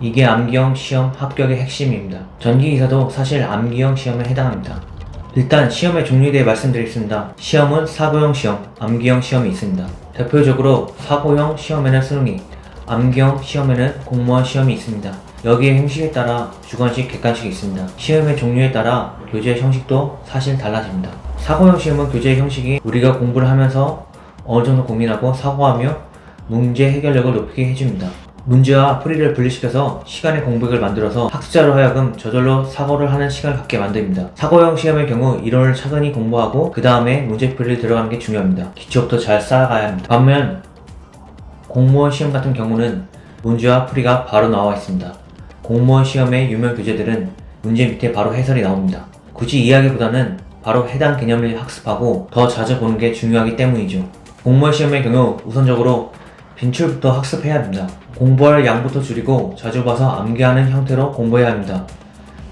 이게 암기형 시험 합격의 핵심입니다. 전기기사도 사실 암기형 시험에 해당합니다. 일단 시험의 종류에 대해 말씀드리겠습니다. 시험은 사고형 시험, 암기형 시험이 있습니다. 대표적으로 사고형 시험에는 수능이, 암기형 시험에는 공무원 시험이 있습니다. 여기에 형식에 따라 주관식, 객관식이 있습니다. 시험의 종류에 따라 교재 형식도 사실 달라집니다. 사고형 시험은 교재 형식이 우리가 공부를 하면서 어느 정도 고민하고 사고하며 문제 해결력을 높이게 해줍니다. 문제와 풀이를 분리시켜서 시간의 공백을 만들어서 학습자로 하여금 저절로 사고를 하는 시간을 갖게 만듭니다. 사고형 시험의 경우 이론을 차근히 공부하고 그 다음에 문제풀이를 들어가는 게 중요합니다. 기초부터 잘 쌓아가야 합니다. 반면 공무원 시험 같은 경우는 문제와 풀이가 바로 나와 있습니다. 공무원 시험의 유명 교재들은 문제 밑에 바로 해설이 나옵니다. 굳이 이해하기보다는 바로 해당 개념을 학습하고 더 자주 보는 게 중요하기 때문이죠. 공무원 시험의 경우 우선적으로 빈출부터 학습해야 합니다. 공부할 양부터 줄이고 자주 봐서 암기하는 형태로 공부해야 합니다.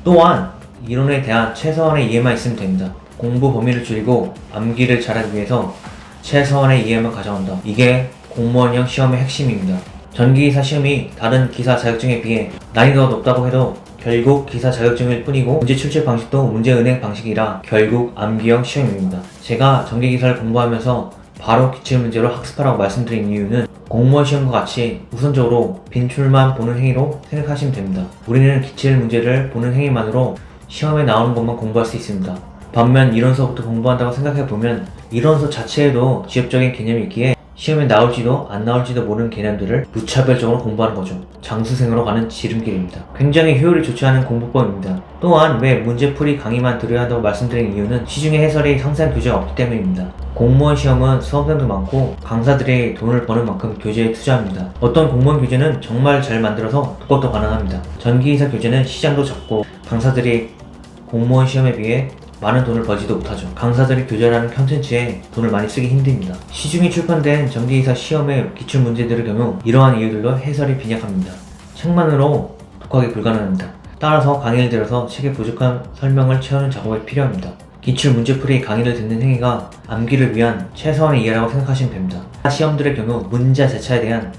또한 이론에 대한 최소한의 이해만 있으면 됩니다. 공부 범위를 줄이고 암기를 잘하기 위해서 최소한의 이해만 가져간다. 이게 공무원형 시험의 핵심입니다. 전기기사 시험이 다른 기사 자격증에 비해 난이도가 높다고 해도 결국 기사 자격증일 뿐이고 문제 출제 방식도 문제 은행 방식이라 결국 암기형 시험입니다. 제가 전기기사를 공부하면서 바로 기출문제로 학습하라고 말씀드린 이유는 공무원 시험과 같이 우선적으로 빈출만 보는 행위로 생각하시면 됩니다. 우리는 기출 문제를 보는 행위만으로 시험에 나오는 것만 공부할 수 있습니다. 반면 이론서부터 공부한다고 생각해 보면 이론서 자체에도 지엽적인 개념이 있기에 시험에 나올지도 안 나올지도 모르는 개념들을 무차별적으로 공부하는 거죠. 장수생으로 가는 지름길입니다. 굉장히 효율이 좋지 않은 공부법입니다. 또한 왜 문제풀이 강의만 들어야 한다고 말씀드린 이유는 시중에 해설이 항상 교재가 없기 때문입니다. 공무원 시험은 수험생도 많고 강사들이 돈을 버는 만큼 교재에 투자합니다. 어떤 공무원 교재는 정말 잘 만들어서 독학도 가능합니다. 전기이사 교재는 시장도 작고 강사들이 공무원 시험에 비해 많은 돈을 벌지도 못하죠. 강사들이 교재라는 컨텐츠에 돈을 많이 쓰기 힘듭니다. 시중에 출판된 전기이사 시험의 기출 문제들의 경우 이러한 이유들로 해설이 빈약합니다. 책만으로 독학이 불가능합니다. 따라서 강의를 들어서 책에 부족한 설명을 채우는 작업이 필요합니다. 기출 문제풀이 강의를 듣는 행위가 암기를 위한 최소한의 이해라고 생각하시면 됩니다. 시험들의 경우 문제 자체에 대한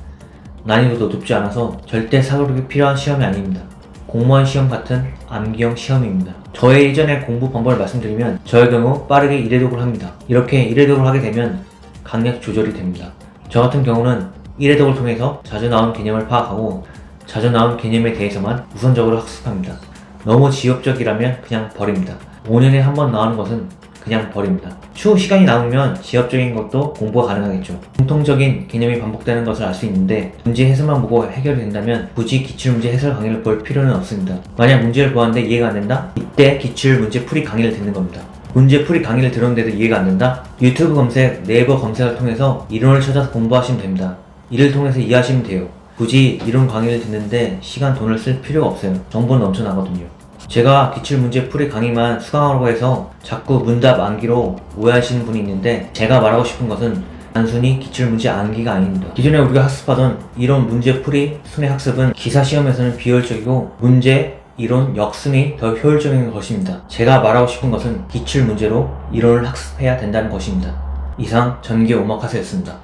난이도도 높지 않아서 절대 사고력이 필요한 시험이 아닙니다. 공무원 시험 같은 암기형 시험입니다. 저의 이전의 공부 방법을 말씀드리면 저의 경우 빠르게 1회독을 합니다. 이렇게 1회독을 하게 되면 강약 조절이 됩니다. 저 같은 경우는 1회독을 통해서 자주 나온 개념을 파악하고 자주 나온 개념에 대해서만 우선적으로 학습합니다. 너무 지엽적이라면 그냥 버립니다. 5년에 한 번 나오는 것은 그냥 버립니다. 추후 시간이 남으면 지엽적인 것도 공부가 가능하겠죠. 공통적인 개념이 반복되는 것을 알 수 있는데 문제 해설만 보고 해결이 된다면 굳이 기출문제 해설 강의를 볼 필요는 없습니다. 만약 문제를 보았는데 이해가 안 된다? 이때 기출문제 풀이 강의를 듣는 겁니다. 문제 풀이 강의를 들었는데도 이해가 안 된다? 유튜브 검색, 네이버 검색을 통해서 이론을 찾아서 공부하시면 됩니다. 이를 통해서 이해하시면 돼요. 굳이 이론 강의를 듣는데 시간 돈을 쓸 필요가 없어요. 정보는 넘쳐나거든요. 제가 기출문제 풀이 강의만 수강하라고 해서 자꾸 문답 암기로 오해하시는 분이 있는데 제가 말하고 싶은 것은 단순히 기출문제 암기가 아닙니다. 기존에 우리가 학습하던 이론 문제 풀이 순회 학습은 기사 시험에서는 비효율적이고 문제 이론 역순이 더 효율적인 것입니다. 제가 말하고 싶은 것은 기출 문제로 이론을 학습해야 된다는 것입니다. 이상 전기 오마카세였습니다.